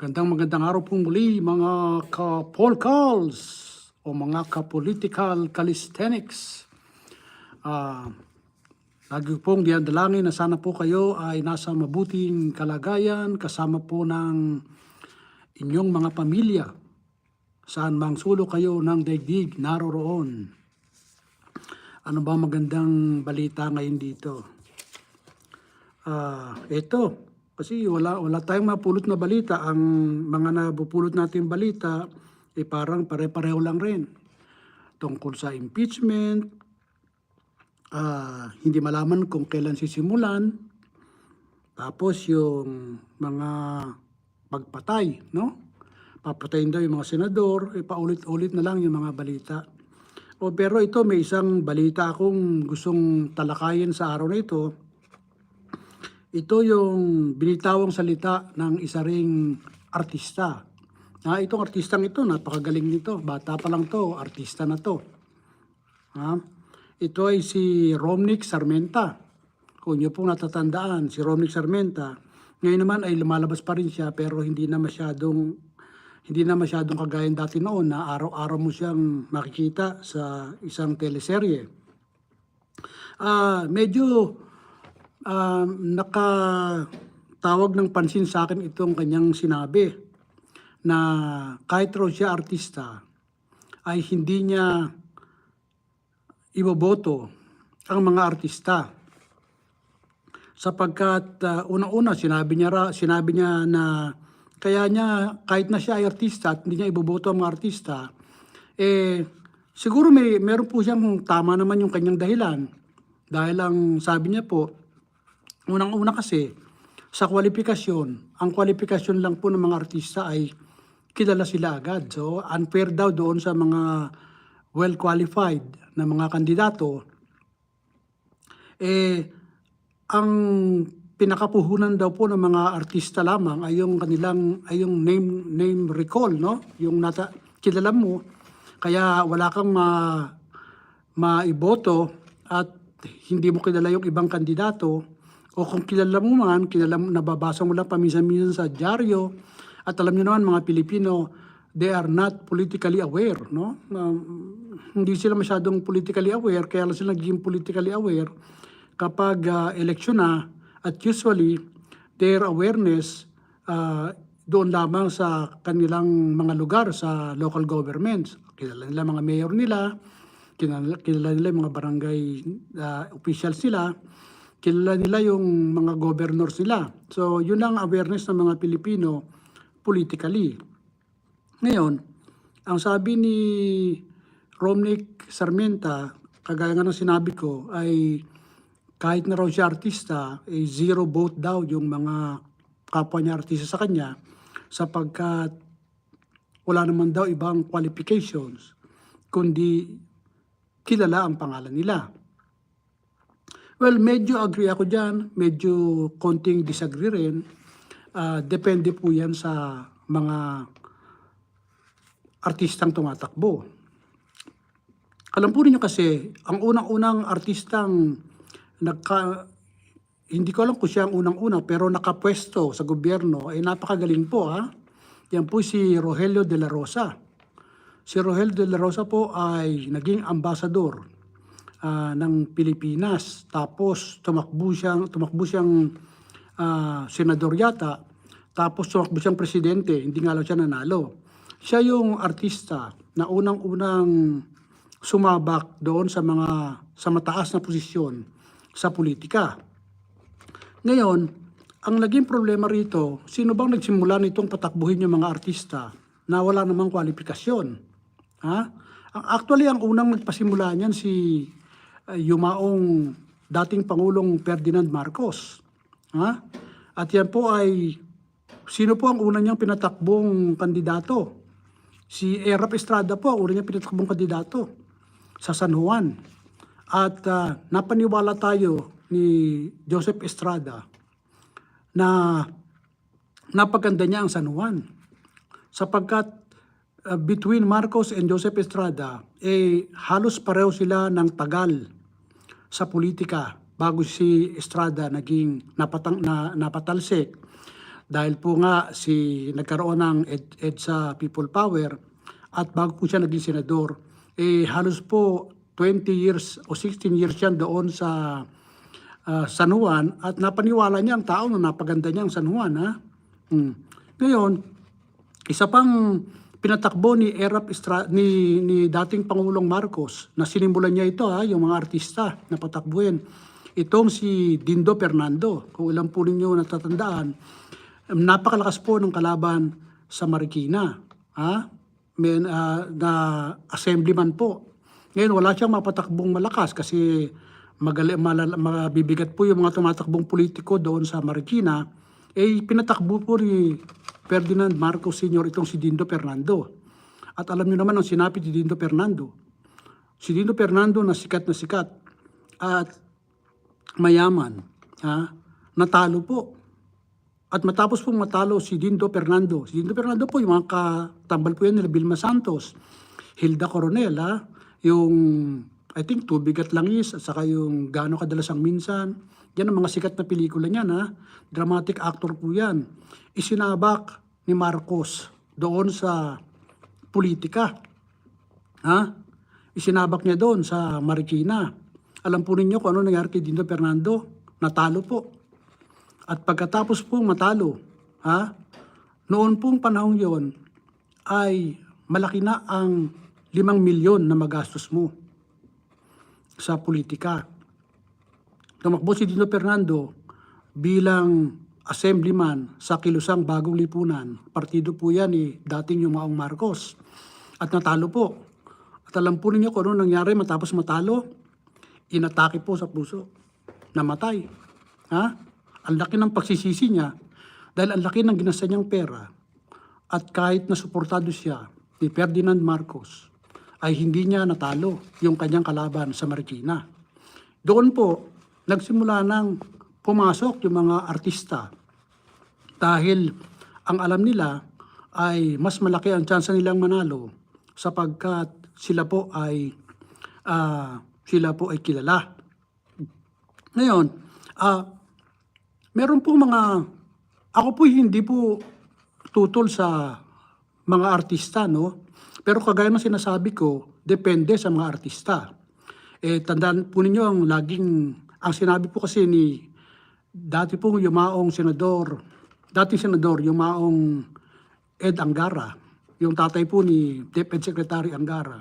Magandang magandang araw pong muli mga ka-polkals o mga ka-political calisthenics. Ah, lagi pong diandalangin na sana po kayo ay nasa mabuting kalagayan kasama po ng inyong mga pamilya. Saan mang sulok kayo ng daigdig naroroon. Ano ba magandang balita ngayon dito? Ah, ito. Kasi wala wala tayong mapulot na balita. Ang mga napupulot natin balita eh parang pare-pareho lang rin. Tungkol sa impeachment, ah, hindi malaman kung kailan sisimulan. Tapos yung mga pagpatay, no? Papatayin daw yung mga senador, eh, paulit-ulit na lang yung mga balita. O pero ito may isang balita akong gustong talakayin sa araw na ito. Ito yung binitawang salita ng isa ring artista. Ah, itong artistang ito, napakagaling nito. Bata pa lang to, artista na to. Ha? Ito ay si Romnick Sarmenta. Kung niyo pong natatandaan, si Romnick Sarmenta, ngayon naman ay lumalabas pa rin siya pero hindi na masyadong hindi na masyadong kagaya dati noon na araw-araw mo siyang makikita sa isang teleserye. Ah, medyo um, nakatawag ng pansin sa akin itong kanyang sinabi na kahit raw siya artista ay hindi niya iboboto ang mga artista. Sapagkat uh, unang-una sinabi niya ra, sinabi niya na kaya niya kahit na siya ay artista at hindi niya iboboto ang mga artista eh siguro may meron po siyang tama naman yung kanyang dahilan. Dahil ang sabi niya po Unang-una kasi, sa kwalifikasyon, ang kwalifikasyon lang po ng mga artista ay kilala sila agad. So, unfair daw doon sa mga well-qualified na mga kandidato. Eh, ang pinakapuhunan daw po ng mga artista lamang ay yung kanilang ay yung name name recall no yung nata kilala mo kaya wala kang ma maiboto at hindi mo kilala yung ibang kandidato o kung kilala mo man, kilala nababasa mo lang paminsan-minsan sa dyaryo, at alam niyo naman mga Pilipino, they are not politically aware, no? Um, hindi sila masyadong politically aware, kaya lang sila naging politically aware kapag uh, eleksyon na, at usually, their awareness uh, doon lamang sa kanilang mga lugar, sa local governments. Kilala nila mga mayor nila, kilala, kilala nila mga barangay uh, officials nila, kilala nila yung mga governors nila. So, yun ang awareness ng mga Pilipino politically. Ngayon, ang sabi ni Romnick Sarmenta, kagaya nga ng sinabi ko, ay kahit na raw siya artista, ay zero vote daw yung mga kapwa niya artista sa kanya sapagkat wala naman daw ibang qualifications kundi kilala ang pangalan nila. Well, medyo agree ako dyan. Medyo konting disagree rin. Ah, depende po yan sa mga artistang tumatakbo. Alam po ninyo kasi, ang unang-unang artistang nagka, hindi ko alam kung siya ang unang-una, pero nakapwesto sa gobyerno, ay napakagaling po ha. Yan po si Rogelio de la Rosa. Si Rogelio de la Rosa po ay naging ambasador ah, ng Pilipinas. Tapos tumakbo siyang tumakbo siyang ah, senador yata. Tapos tumakbo siyang presidente, hindi nga lang siya nanalo. Siya yung artista na unang-unang sumabak doon sa mga sa mataas na posisyon sa politika. Ngayon, ang naging problema rito, sino bang nagsimula nitong patakbuhin yung mga artista na wala namang kwalifikasyon? Ha? Actually ang unang nagpasimula niyan si uh, yumaong dating Pangulong Ferdinand Marcos. Ha? At yan po ay sino po ang una niyang pinatakbong kandidato? Si Erap Estrada po, ang una niyang pinatakbong kandidato sa San Juan. At uh, napaniwala tayo ni Joseph Estrada na napaganda niya ang San Juan. Sapagkat uh, between Marcos and Joseph Estrada, eh, halos pareho sila ng tagal sa politika bago si Estrada naging napatang, na, napatalsik. Dahil po nga si nagkaroon ng ed, EDSA People Power at bago po siya naging senador, eh halos po 20 years o 16 years yan doon sa ah, San Juan at napaniwala niya ang tao na napaganda niya ang San Juan. Ha? Hmm. Ngayon, isa pang pinatakbo ni Erap Estra, ni, ni dating Pangulong Marcos na sinimulan niya ito ha, yung mga artista na patakbuhin. Itong si Dindo Fernando, kung ilan po ninyo natatandaan, napakalakas po ng kalaban sa Marikina. Ha? May, ah, na assemblyman po. Ngayon, wala siyang mapatakbong malakas kasi magali, malala, mabibigat po yung mga tumatakbong politiko doon sa Marikina. Eh, pinatakbo po ni Ferdinand Marcos Sr. itong si Dindo Fernando. At alam niyo naman ang sinapit ni Dindo Fernando. Si Dindo Fernando na sikat na sikat at mayaman, ha, natalo po. At matapos pong matalo si Dindo Fernando, si Dindo Fernando po yung mga katambal po yan nila Vilma Santos, Hilda Coronel, ha, yung I think Tubig at Langis at saka yung Gaano Kadalas ang Minsan. Yan ang mga sikat na pelikula niyan ha. Dramatic actor po yan. Isinabak ni Marcos doon sa politika. Ha? Isinabak niya doon sa Marikina. Alam po ninyo kung ano nangyari kay Dindo Fernando? Natalo po. At pagkatapos pong matalo, ha, noon pong panahon yon ay malaki na ang limang milyon na magastos mo sa politika. Tumakbo si Dino Fernando bilang assemblyman sa Kilusang Bagong Lipunan. Partido po yan ni dating yung Maong Marcos. At natalo po. At alam po ninyo kung ano nangyari matapos matalo? Inatake po sa puso. Namatay. Ha? Ang laki ng pagsisisi niya dahil ang laki ng ginasa niyang pera at kahit na suportado siya ni Ferdinand Marcos ay hindi niya natalo yung kanyang kalaban sa Marikina. Doon po, nagsimula nang pumasok yung mga artista dahil ang alam nila ay mas malaki ang tsansa nilang manalo sapagkat sila po ay ah, sila po ay kilala. Ngayon, ah meron po mga ako po hindi po tutol sa mga artista, no? Pero kagaya ng sinasabi ko, depende sa mga artista. Eh, tandaan po ninyo ang laging, ang sinabi po kasi ni dati pong yumaong senador, dating senador, yumaong Ed Angara, yung tatay po ni Deputy Secretary Angara.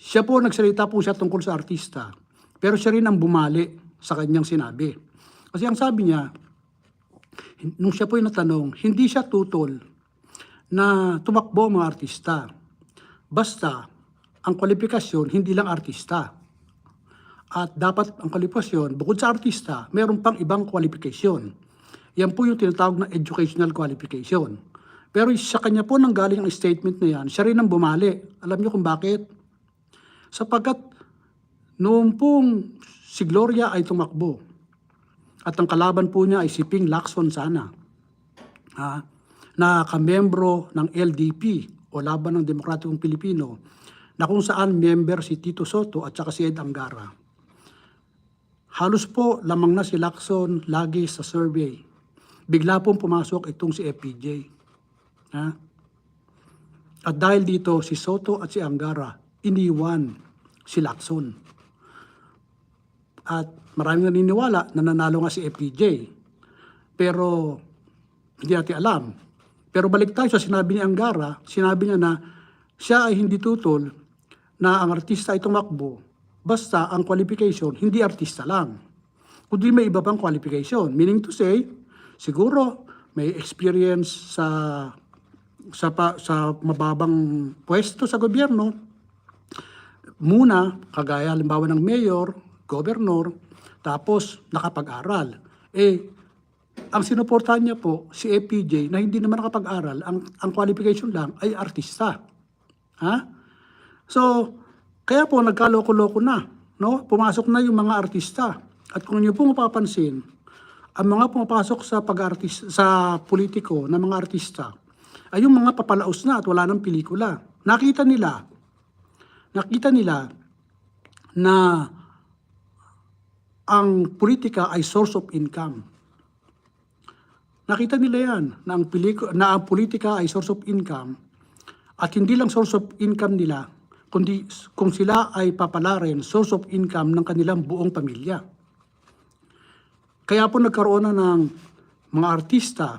Siya po, nagsalita po siya tungkol sa artista. Pero siya rin ang bumali sa kanyang sinabi. Kasi ang sabi niya, nung siya po yung natanong, hindi siya tutol na tumakbo ang mga artista. Basta, ang kwalifikasyon, hindi lang artista. At dapat ang kwalifikasyon, bukod sa artista, meron pang ibang kwalifikasyon. Yan po yung tinatawag na educational qualification. Pero sa kanya po nang galing ang statement na yan, siya rin ang bumali. Alam niyo kung bakit? Sapagkat noong pong si Gloria ay tumakbo, at ang kalaban po niya ay si Ping Lacson sana. Ha? Na kamembro ng LDP o Laban ng Demokratikong Pilipino na kung saan member si Tito Soto at saka si Ed Angara. Halos po lamang na si Lacson lagi sa survey. Bigla pong pumasok itong si FPJ. Ha? At dahil dito si Soto at si Angara iniwan si Lacson. At maraming naniniwala na nanalo nga si FPJ. Pero hindi natin alam. Pero balik tayo sa sinabi ni Angara, sinabi niya na siya ay hindi tutol na ang artista ay tumakbo basta ang qualification hindi artista lang. Kundi may iba pang qualification. Meaning to say, siguro may experience sa sa pa, sa mababang pwesto sa gobyerno, muna, kagaya halimbawa ng mayor, governor, tapos nakapag-aral. Eh, ang sinuportahan niya po, si APJ, na hindi naman nakapag-aral, ang, ang qualification lang ay artista. Ha? So, kaya po nagkaloko-loko na. No? Pumasok na yung mga artista. At kung niyo po mapapansin, ang mga pumapasok sa pag sa politiko na mga artista ay yung mga papalaos na at wala ng pelikula. Nakita nila, nakita nila na ang politika ay source of income. Nakita nila yan na ang, piliko, na ang politika ay source of income at hindi lang source of income nila, kundi kung sila ay papalarin source of income ng kanilang buong pamilya. Kaya po nagkaroon na ng mga artista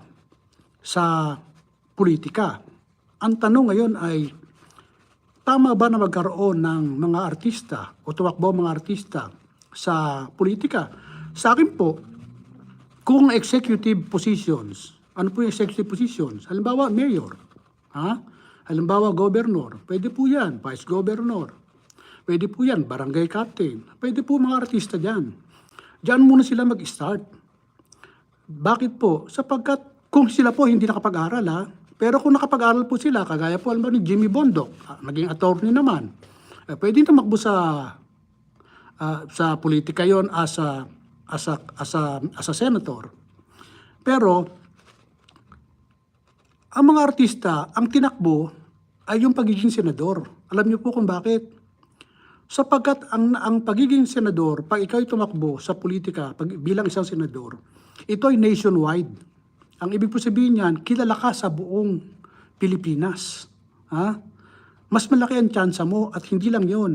sa politika. Ang tanong ngayon ay, tama ba na magkaroon ng mga artista o tumakbo mga artista sa politika? Sa akin po, kung executive positions, ano po yung executive positions? Halimbawa, mayor. Ha? Halimbawa, governor. Pwede po yan. Vice governor. Pwede po yan. Barangay captain. Pwede po mga artista dyan. Diyan muna sila mag-start. Bakit po? Sapagkat kung sila po hindi nakapag-aral ha, pero kung nakapag-aral po sila, kagaya po alam ni Jimmy Bondoc, ah, naging attorney naman, eh, pwede tumakbo sa ah, sa politika yon as a, as a, as a, as a senator. Pero, ang mga artista, ang tinakbo ay yung pagiging senador. Alam niyo po kung bakit? Sapagkat ang, ang pagiging senador, pag ikaw ay tumakbo sa politika pag, bilang isang senador, ito ay nationwide. Ang ibig po sabihin niyan, kilala ka sa buong Pilipinas. Ha? Mas malaki ang tsansa mo at hindi lang yon.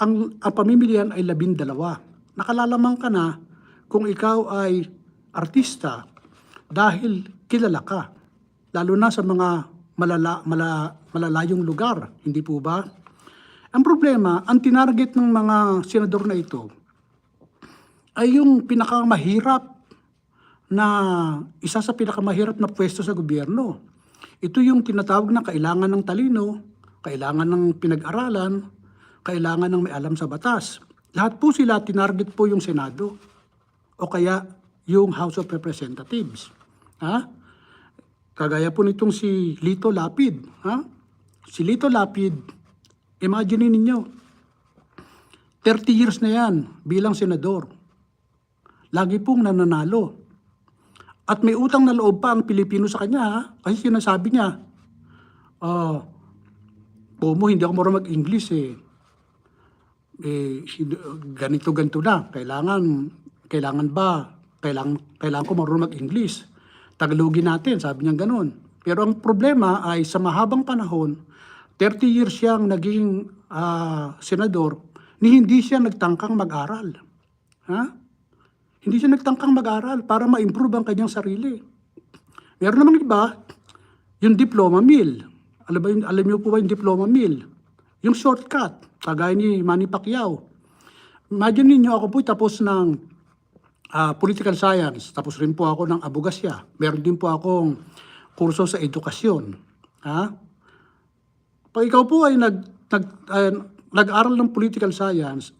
Ang, ang pamimilihan ay labindalawa. Nakalalamang ka na kung ikaw ay artista dahil kilala ka. Lalo na sa mga malala, mala, malalayong lugar. Hindi po ba? Ang problema, ang tinarget ng mga senador na ito ay yung pinakamahirap na isa sa pinakamahirap na pwesto sa gobyerno. Ito yung tinatawag na kailangan ng talino, kailangan ng pinag-aralan, kailangan ng may alam sa batas. Lahat po sila tinarget po yung Senado o kaya yung House of Representatives. Ha? Kagaya po nitong si Lito Lapid. Ha? Si Lito Lapid, imagine ninyo, 30 years na yan bilang senador. Lagi pong nananalo. At may utang na loob pa ang Pilipino sa kanya. Ha? Kasi sinasabi niya, ah, Pomo, hindi ako marunong mag-English eh. Eh, ganito, ganito na. Kailangan, kailangan ba, kailangan, kailangan ko marunong mag-English. Tagalogin natin, sabi niya ganun. Pero ang problema ay sa mahabang panahon, 30 years siyang naging ah, senador, ni hindi siya nagtangkang mag-aral. Ha? Hindi siya nagtangkang mag-aral para ma-improve ang kanyang sarili. Meron namang iba, yung diploma mill. Alam, ba, alam niyo po ba yung diploma mill? Yung shortcut, kagaya ni Manny Pacquiao. Imagine ninyo ako po tapos ng ah, political science, tapos rin po ako ng abogasya. Meron din po akong kurso sa edukasyon. Ha? Pag ikaw po ay nag, nag, ah, nag-aral ng political science,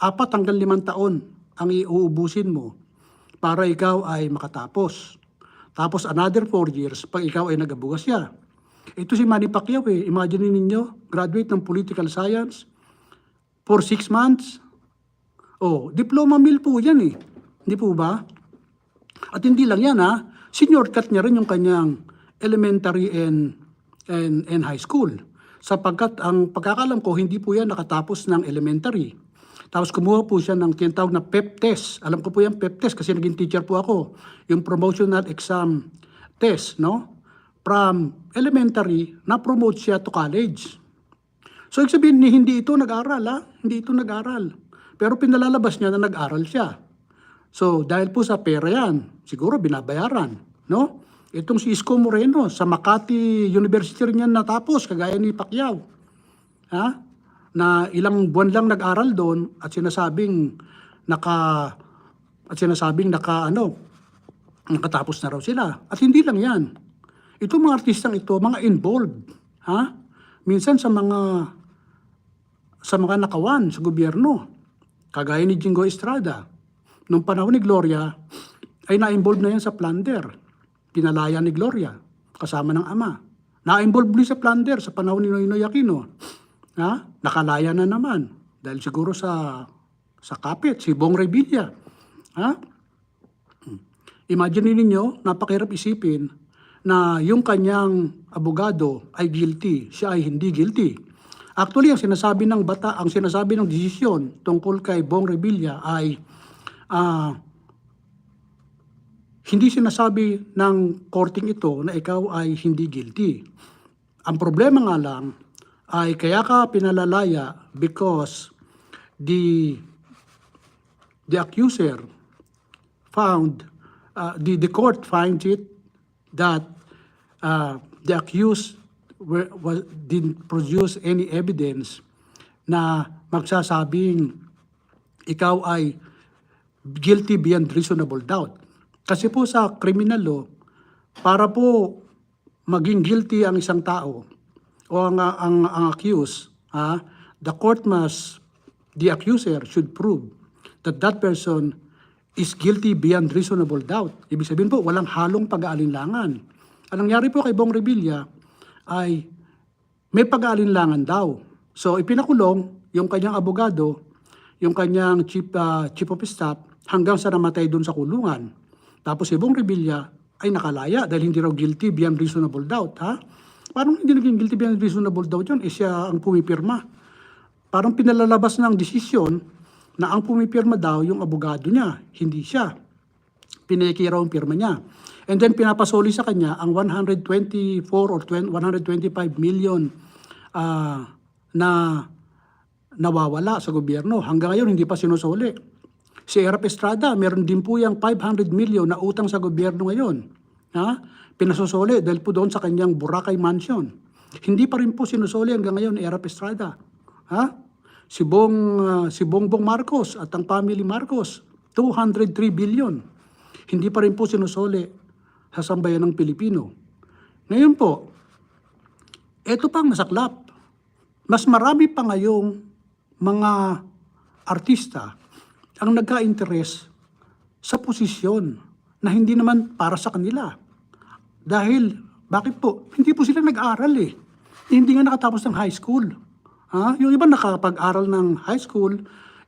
apat hanggang limang taon ang iuubusin mo para ikaw ay makatapos. Tapos another four years pag ikaw ay nag-abugasya. Ito si Manny Pacquiao eh. Imagine ninyo, graduate ng political science for six months. Oh, diploma mill po yan eh. Hindi po ba? At hindi lang yan ha, senior cut niya rin yung kanyang elementary and, and, and high school. Sapagkat ang pagkakalam ko, hindi po yan nakatapos ng elementary. Tapos kumuha po siya ng tinatawag na PEP test. Alam ko po yung PEP test kasi naging teacher po ako. Yung promotional exam test, no? From elementary, na-promote siya to college. So, ibig sabihin, hindi ito nag-aral, ha? Hindi ito nag-aral. Pero pinalalabas niya na nag-aral siya. So, dahil po sa pera yan, siguro binabayaran, no? Itong si Isko Moreno, sa Makati University rin yan natapos, kagaya ni Pacquiao. Ha? Na ilang buwan lang nag-aral doon at sinasabing naka at sinasabing naka ano nakatapos na raw sila. At hindi lang 'yan. Ito mga artistang ito, mga involved, ha? Minsan sa mga sa mga nakawan sa gobyerno. Kagaya ni Jingo Estrada. Nung panahon ni Gloria, ay na-involve na yan sa plunder. Pinalaya ni Gloria, kasama ng ama. Na-involve din sa plunder sa panahon ni Noynoy Aquino. Ha? Nakalaya na naman. Dahil siguro sa sa kapit, si Bong Revilla. Ha? Imagine ninyo, napakahirap isipin na yung kanyang abogado ay guilty, siya ay hindi guilty. Actually, ang sinasabi ng bata, ang sinasabi ng desisyon tungkol kay Bong Revilla ay ah, hindi sinasabi ng korting ito na ikaw ay hindi guilty. Ang problema nga lang ay kaya ka pinalalaya because the the accuser found uh, the the court finds it that uh, the accused were, was, didn't produce any evidence na magsasabing ikaw ay guilty beyond reasonable doubt. Kasi po sa criminal law, para po maging guilty ang isang tao o ang, ang, ang accused, ha, the court must, the accuser should prove that that person is guilty beyond reasonable doubt. Ibig sabihin po, walang halong pag-aalinlangan. Ang nangyari po kay Bong Revilla ay may pag-aalinlangan daw. So ipinakulong yung kanyang abogado, yung kanyang chief, ah, chief of staff hanggang sa namatay doon sa kulungan. Tapos si Bong Revilla ay nakalaya dahil hindi raw guilty beyond reasonable doubt. Ha? Parang hindi naging guilty beyond reasonable doubt yun, eh siya ang pumipirma. Parang pinalalabas ng desisyon na ang pumipirma daw yung abogado niya, hindi siya. Pineki raw ang pirma niya. And then pinapasoli sa kanya ang 124 or 20 125 million ah, na nawawala sa gobyerno. Hanggang ngayon hindi pa sinusuli. Si Erap Estrada, meron din po yung 500 million na utang sa gobyerno ngayon. Ha? Pinasosoli dahil po doon sa kanyang Boracay Mansion. Hindi pa rin po sinusuli hanggang ngayon ni Erap Estrada. Ha? Si Bong, ah, si Bongbong Marcos at ang family Marcos, 203 billion. Hindi pa rin po sinusuli sa sambayan ng Pilipino. Ngayon po, ito pang masaklap. Mas marami pa ngayong mga artista ang nagka-interes sa posisyon na hindi naman para sa kanila. Dahil, bakit po? Hindi po sila nag-aral eh. Hindi nga nakatapos ng high school. Ha? Yung iba nakapag-aral ng high school,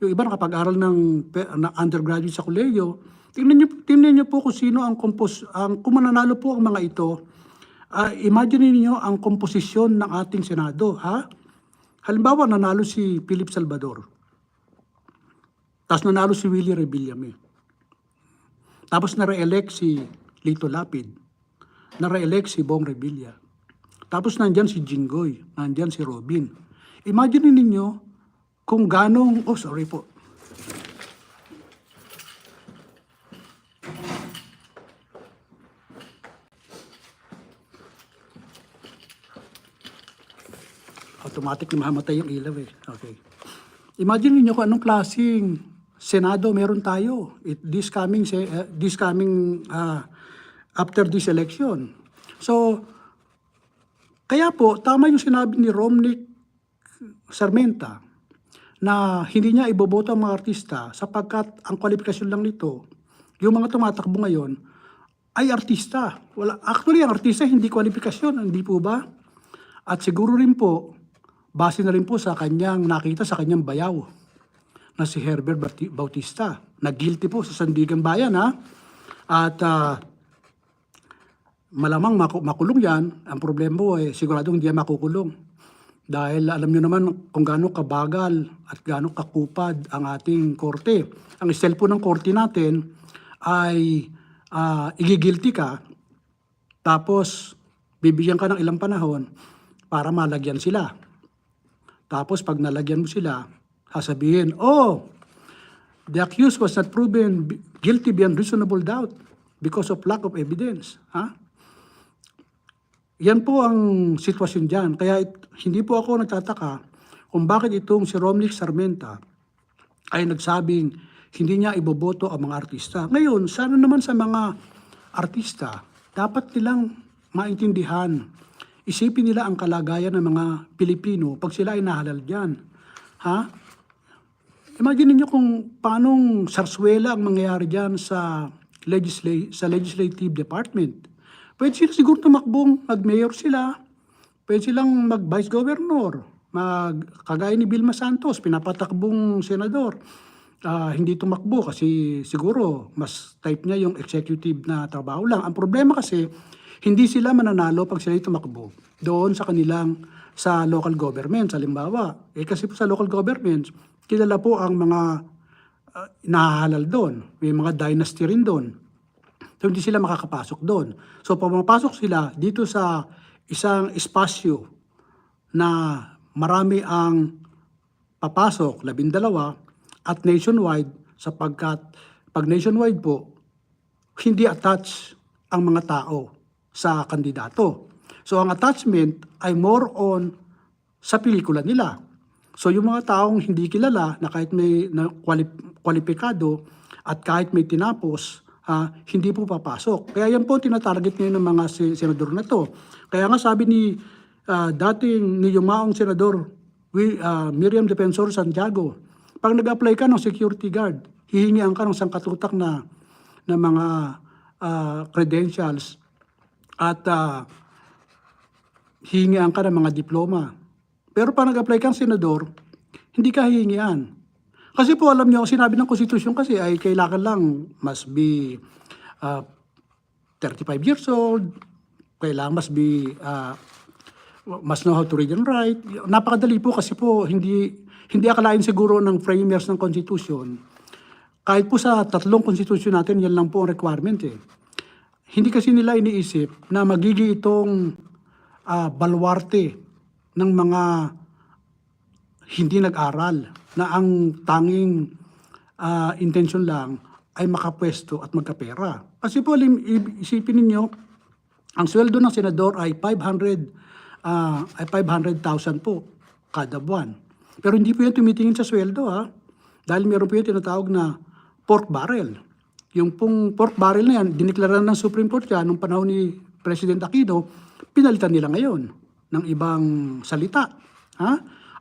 yung iba nakapag-aral ng na undergraduate sa kolehiyo. Tingnan niyo, tingnan niyo po kung sino ang kompos, ang kung mananalo po ang mga ito. Ah, imagine niyo ang komposisyon ng ating Senado, ha? Halimbawa, nanalo si Philip Salvador. Tapos nanalo si Willie Rebillame. Tapos na-re-elect si Lito Lapid. Na-re-elect si Bong Revilla. Tapos nandyan si Jinggoy. Nandyan si Robin. Imagine ninyo kung ganong... Oh, sorry po. Automatic na mamatay yung ilaw eh. Okay. Imagine niyo kung anong klaseng Senado meron tayo it, this coming uh, this coming uh, after this election. So kaya po tama yung sinabi ni Romnick Sarmenta na hindi niya iboboto ang mga artista sapagkat ang kwalifikasyon lang nito, yung mga tumatakbo ngayon, ay artista. Wala, actually, ang artista hindi kwalifikasyon, hindi po ba? At siguro rin po, base na rin po sa kanyang nakita sa kanyang bayaw na si Herbert Bauti- Bautista. Na guilty po sa Sandigan Bayan ha. At ah, malamang maku- makulong yan. Ang problema po eh, siguradong hindi makukulong. Dahil alam nyo naman kung gaano kabagal at gaano kakupad ang ating korte. Ang style po ng korte natin ay ah, igigilty ka tapos bibigyan ka ng ilang panahon para malagyan sila. Tapos pag nalagyan mo sila, sasabihin, oh, the accused was not proven guilty beyond reasonable doubt because of lack of evidence. Ha? Yan po ang sitwasyon dyan. Kaya it- hindi po ako nagtataka kung bakit itong si Romnick Sarmenta ay nagsabing hindi niya iboboto ang mga artista. Ngayon, sana naman sa mga artista, dapat nilang maintindihan, isipin nila ang kalagayan ng mga Pilipino pag sila ay nahalal dyan. Ha? Imagine niyo kung paanong sarswela ang mangyayari dyan sa, legisla- sa legislative department. Pwede sila siguro tumakbong, mag-mayor sila, pwede silang mag-vice governor, mag, kagaya ni Vilma Santos, pinapatakbong senador. Ah, hindi tumakbo kasi siguro mas type niya yung executive na trabaho lang. Ang problema kasi, hindi sila mananalo pag sila tumakbo doon sa kanilang sa local government, halimbawa. Eh kasi po sa local government, kilala po ang mga uh, nahahalal doon. May mga dynasty rin doon. So hindi sila makakapasok doon. So pumapasok sila dito sa isang espasyo na marami ang papasok, labindalawa, at nationwide sapagkat pag nationwide po, hindi attach ang mga tao sa kandidato. So ang attachment ay more on sa pelikula nila. So yung mga taong hindi kilala na kahit may na kwalip- kwalipikado at kahit may tinapos, ah, hindi po papasok. Kaya yan po tinatarget ngayon ng mga senador na to. Kaya nga sabi ni ah, dating ni yumaong senador Wi- ah, Miriam Defensor Santiago, pag nag-apply ka ng security guard, hihingian ka ng sangkatutak na na mga ah, credentials at uh, hihingian ka ng mga diploma. Pero pag nag-apply kang senador, hindi ka hihingian. Kasi po alam niyo, sinabi ng konstitusyon kasi ay kailangan lang must be ah, 35 years old, kailangan must be ah, must know how to read and write. Napakadali po kasi po hindi hindi akalain siguro ng framers ng constitution. Kahit po sa tatlong konstitusyon natin, yan lang po ang requirement eh. Hindi kasi nila iniisip na magiging itong ah, baluarte ng mga hindi nag-aral na ang tanging ah, intention lang ay makapwesto at magkapera. Kasi po, isipin ninyo, ang sweldo ng senador ay 500 ah, ay 500,000 po kada buwan. Pero hindi po yan tumitingin sa sweldo ha. Dahil meron po yung tinatawag na pork barrel. Yung pong pork barrel na yan, diniklara ng Supreme Court yan nung panahon ni President Aquino, pinalitan nila ngayon ng ibang salita. Ha?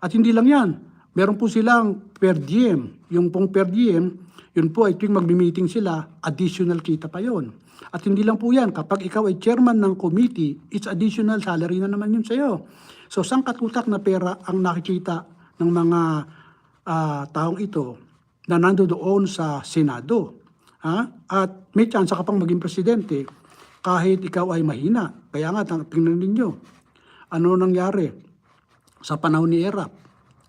At hindi lang yan, meron po silang per diem. Yung pong per diem, yun po ay tuwing magmi-meeting sila, additional kita pa yon. At hindi lang po yan, kapag ikaw ay chairman ng committee, it's additional salary na naman yun sa'yo. So, sang katutak na pera ang nakikita ng mga ah, taong ito na nandoon sa Senado. Ha? At may chance ka pang maging presidente kahit ikaw ay mahina. Kaya nga, tingnan ninyo, ano nangyari sa panahon ni Erap.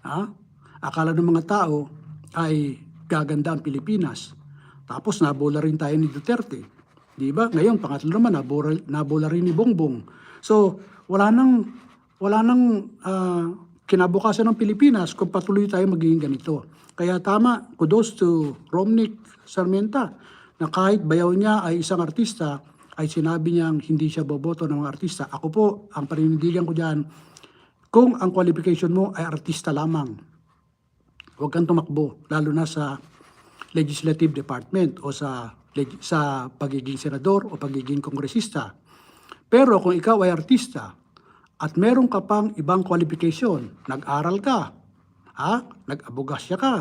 Ha? Akala ng mga tao ay gaganda ang Pilipinas. Tapos nabola rin tayo ni Duterte. Di ba? Ngayon, pangatlo naman, nabola, nabola rin ni Bongbong. So, wala nang, wala nang ah, kinabukasan ng Pilipinas kung patuloy tayo magiging ganito. Kaya tama, kudos to Romnick Sarmenta na kahit bayaw niya ay isang artista, ay sinabi niyang hindi siya boboto ng mga artista. Ako po, ang paninindigan ko dyan, kung ang qualification mo ay artista lamang, huwag kang tumakbo, lalo na sa legislative department o sa sa pagiging senador o pagiging kongresista. Pero kung ikaw ay artista at meron ka pang ibang qualification, nag-aral ka, ha? nag-abogasya ka,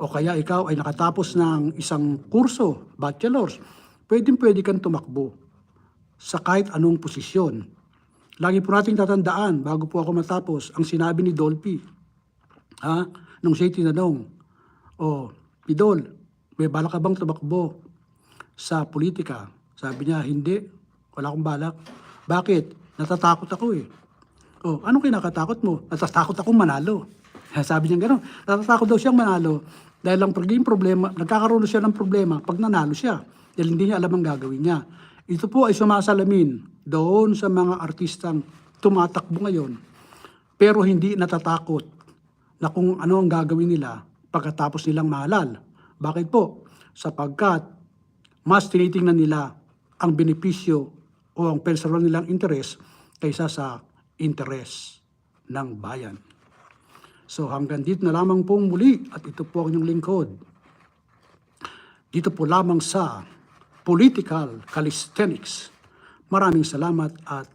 o kaya ikaw ay nakatapos ng isang kurso, bachelor's, pwedeng pwede kang tumakbo sa kahit anong posisyon. Lagi po nating tatandaan, bago po ako matapos, ang sinabi ni Dolphy, ha? Nung siya tinanong, o, Pidol, may balak ka bang tumakbo sa politika? Sabi niya, hindi, wala akong balak. Bakit? Natatakot ako eh. Oh, anong kinakatakot mo? Natatakot akong manalo. Sabi niya gano'n. Natatakot daw siyang manalo dahil lang pagiging problema, nagkakaroon siya ng problema pag nanalo siya. Dahil hindi niya alam ang gagawin niya. Ito po ay sumasalamin doon sa mga artistang tumatakbo ngayon pero hindi natatakot na kung ano ang gagawin nila pagkatapos nilang mahalal. Bakit po? Sapagkat mas tinitingnan nila ang benepisyo o ang personal nilang interes kaysa sa interes ng bayan. So hanggang dito na lamang pong muli at ito po ang inyong lingkod. Dito po lamang sa Political Calisthenics. Maraming salamat at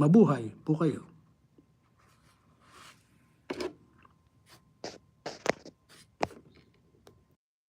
mabuhay po kayo.